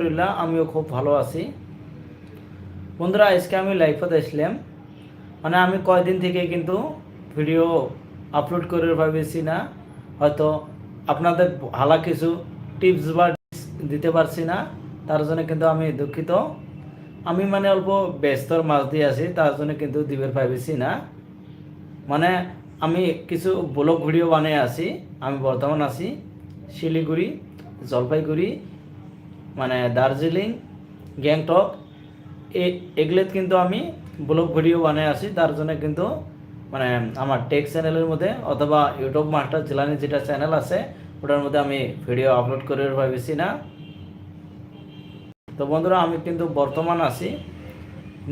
আলহামদুলিল্লাহ, আমিও খুব ভালো আছি। বন্ধুরা, আজকে আমি লাইফে আসলাম। মানে আমি কয়দিন থেকে কিন্তু ভিডিও আপলোড করে ভাবেছি না। হয়তো আপনাদের ভালো কিছু টিপস বা দিতে পারছি না। তার জন্য কিন্তু আমি দুঃখিত। আমি মানে অল্প ব্যস্তর মাছ দিয়ে আছি, তার জন্য কিন্তু দিবের ভাবেছি না। মানে আমি কিছু ব্লগ ভিডিও বানিয়ে আছি। আমি বর্তমান আছি শিলিগুড়ি, জলপাইগুড়ি মানে দার্জিলিং, গ্যাংটক এগুলোত কিন্তু আমি ব্লগ ভিডিও বানিয়ে আসি তার জন্য কিন্তু মানে আমার টেক চ্যানেলের মধ্যে অথবা ইউটিউব মাস্টার জেলানি যেটা চ্যানেল আছে, ওটার মধ্যে আমি ভিডিও আপলোড করে ভাবেছি না। তো বন্ধুরা, আমি কিন্তু বর্তমান আছি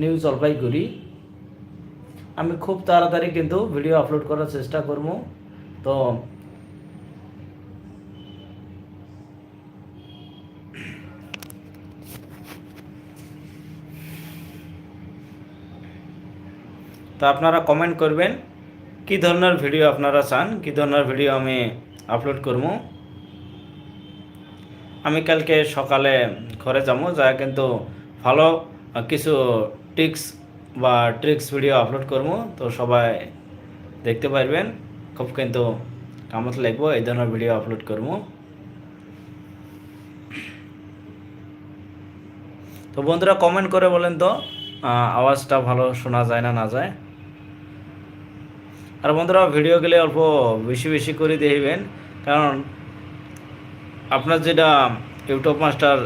নিউ জলপাইগুড়ি। আমি খুব তাড়াতাড়ি কিন্তু ভিডিও আপলোড করার চেষ্টা করব। তো তো আপনারা কমেন্ট করবেন, কি ধরনের ভিডিও আপনারা চান, কি ধরনের ভিডিও আমি আপলোড করব। আমি কালকে সকালে ঘরে যাব যা কিন্তু ভালো কিছু টিক্স বা ট্রিক্স ভিডিও আপলোড করব, তো সবাই দেখতে পারবেন। খুব কিন্তু কামত লাগবো, এই ধরনের ভিডিও আপলোড করব। তো বন্ধুরা কমেন্ট করে বলেন তো আওয়াজটা ভালো শোনা যায় না না যায়। আর বন্ধুরা ভিডিও গেলে অল্প বেশি বেশি করে দেখবেন কারণ আপনার যেটা ইউটিউব মাস্টার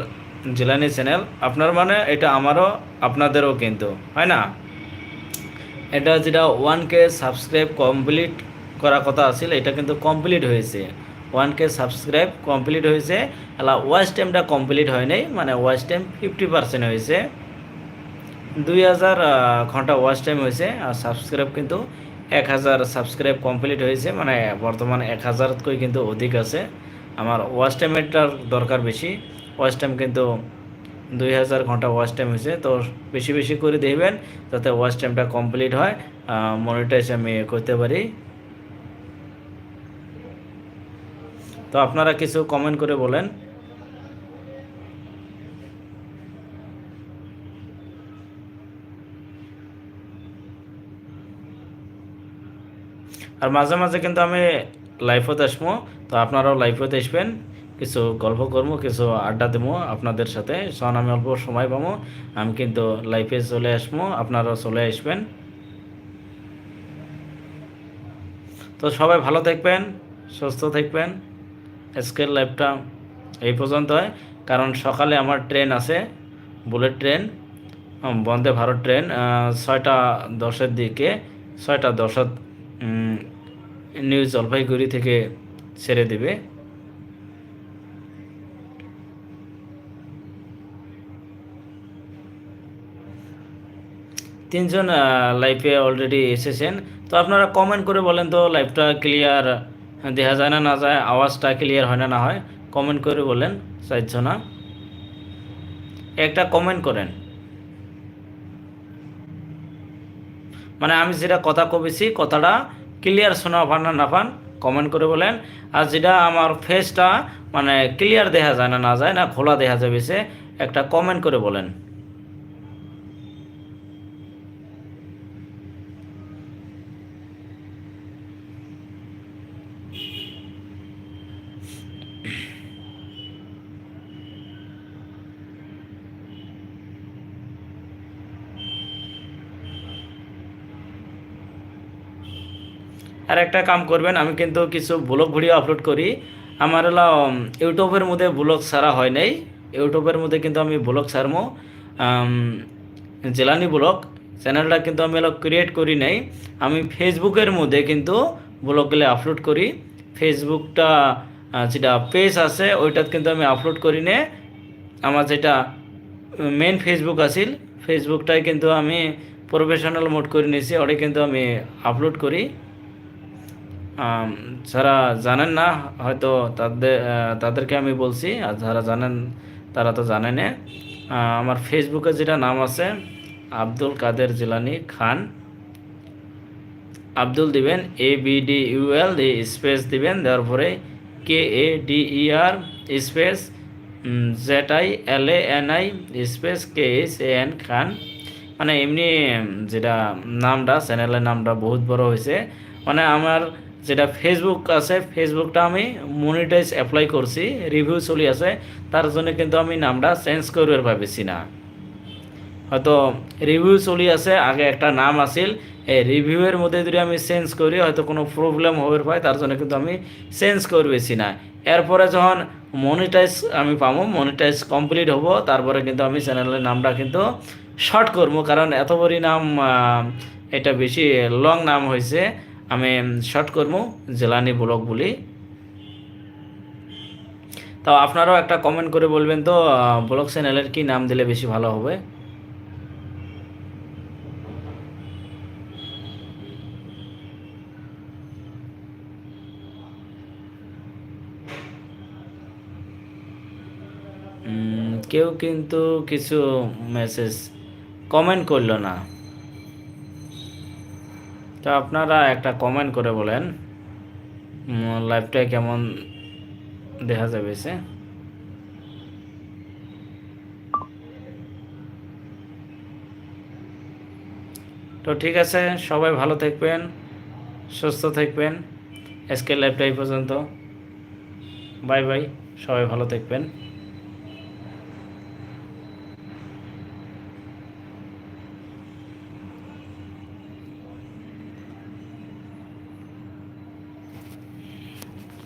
জেলানি চ্যানেল, আপনার মানে এটা আমারও, আপনাদেরও কিন্তু, হয় না? এটা যেটা ওয়ান কে সাবস্ক্রাইব কমপ্লিট করা কথা আছিল, এটা কিন্তু কমপ্লিট হয়েছে। ওয়ান কে সাবস্ক্রাইব কমপ্লিট হয়েছে এলা ওয়াচ টাইমটা কমপ্লিট হয় নাই মানে ওয়াচ টাইম ফিফটি পার্সেন্ট হয়েছে। দুই হাজার ঘণ্টা ওয়াচ টাইম হয়েছে আর সাবস্ক্রাইব কিন্তু এক হাজার সাবস্ক্রাইব কমপ্লিট হয়েছে। মানে বর্তমানে এক হাজারতকৈ কিন্তু অধিক আছে। আমার ওয়াচ টাইমেরটার দরকার বেশি। ওয়াচ টাইম কিন্তু দুই হাজার ঘণ্টা ওয়াচ টাইম হয়েছে। তো বেশি বেশি করে দেখবেন যাতে ওয়াচ টাইমটা কমপ্লিট হয়। মনিটাইজ আমি করতে পারি। তো আপনারা কিছু কমেন্ট করে বলেন। আর মাঝে মাঝে কিন্তু আমি লাইফত আসব তো আপনারাও লাইফত আসবেন কিছু গল্প করব কিছু আড্ডা দেবো আপনাদের সাথে। সন আমি অল্প সময় পাবো আমি কিন্তু লাইফে চলে আসব আপনারাও চলে আসবেন। তো সবাই ভালো থাকবেন সুস্থ থাকবেন। আজকের লাইফটা এই পর্যন্ত হয় কারণ সকালে আমার ট্রেন আছে bullet train Vande Bharat train ছয়টা দশের দিকে ছয়টা উম, নিউ জলপাইগুড়ি থেকে ছেড়ে দেবে। তিনজন লাইফে অলরেডি এসেছেন। তো আপনারা কমেন্ট করে বলেন তো লাইফটা ক্লিয়ার দেখা যায় না না যায়, আওয়াজটা ক্লিয়ার হয় না না হয় কমেন্ট করে বলেন চারজনা। একটা কমেন্ট করেন। মানে আমি যেটা কথা কবেছি কথাটা ক্লিয়ার শোনা পান না না পান কমেন্ট করে বলেন আর যেটা আমার ফেসটা মানে ক্লিয়ার দেখা যায় না না যায় না, খোলা দেখা যাবে সে একটা কমেন্ট করে বলেন আর একটা কাম করবেন, আমি কিন্তু কিছু ব্লগ ভিডিও আপলোড করি। আমার হলো ইউটিউবের মধ্যে ব্লগ ছাড়া হয় নাই। ইউটিউবের মধ্যে কিন্তু আমি ব্লগ ছাড়বো জেলানি ব্লগ চ্যানেলটা কিন্তু আমি হলো ক্রিয়েট করি নাই। আমি ফেসবুকের মধ্যে কিন্তু ব্লগগুলো আপলোড করি। ফেসবুকটা যেটা পেজ আছে, ওইটাত কিন্তু আমি আপলোড করি নে। আমার যেটা মেন ফেসবুক আছিল ফেসবুকটাই কিন্তু আমি প্রফেশনাল মোড করে নিয়েছি ওটাই কিন্তু আমি আপলোড করি। যারা জানেন না, হয়তো তাদের তাদেরকে আমি বলছি, আর যারা জানেন, তারা তো জানে না আমার ফেসবুকে যেটা নাম আছে, আব্দুল কাদের জিলানি খান। আব্দুল দিবেন A B D UL space দিবেন, দেওয়ার পরে K A D E R space Z I L A N I space K S A N Khan. মানে এমনি, যেটা নামটা চ্যানেলের নামটা বহুত বড় হয়েছে। মানে আমার যেটা ফেসবুক আছে ফেসবুকটা আমি মনিটাইজ অ্যাপ্লাই করছি রিভিউ চলি আছে, তার জন্য কিন্তু আমি নামটা চেঞ্জ করবার ভাবিছি না। হয়তো রিভিউ চলি আছে, আগে একটা নাম আছিল, এই রিভিউয়ের মধ্যে যদি আমি চেঞ্জ করি, হয়তো কোনো প্রবলেম হবে পায় তার জন্য কিন্তু আমি চেঞ্জ করবেছি না। এরপরে যখন মনিটাইজ আমি পাবো মনিটাইজ কমপ্লিট হব, তারপরে কিন্তু আমি চ্যানেলের নামটা কিন্তু শর্ট করব, কারণ এত বড় নাম এটা বেশি লং নাম হয়েছে। আমি শর্ট করব, জেলানি ব্লগ বলি। তো আপনারাও একটা কমেন্ট করে বলবেন তো ব্লগ চ্যানেলের কি নাম দিলে বেশি ভালো হবে? কেউ কিন্তু কিছু মেসেজ কমেন্ট করল না। তো আপনারা একটা কমেন্ট করে বলেন লাইভটা কেমন দেখা যাবে সে তো ঠিক আছে, সবাই ভালো থাকবেন, সুস্থ থাকবেন। আজকের লাইভটা এই পর্যন্ত। বাই বাই সবাই ভালো থাকবেন।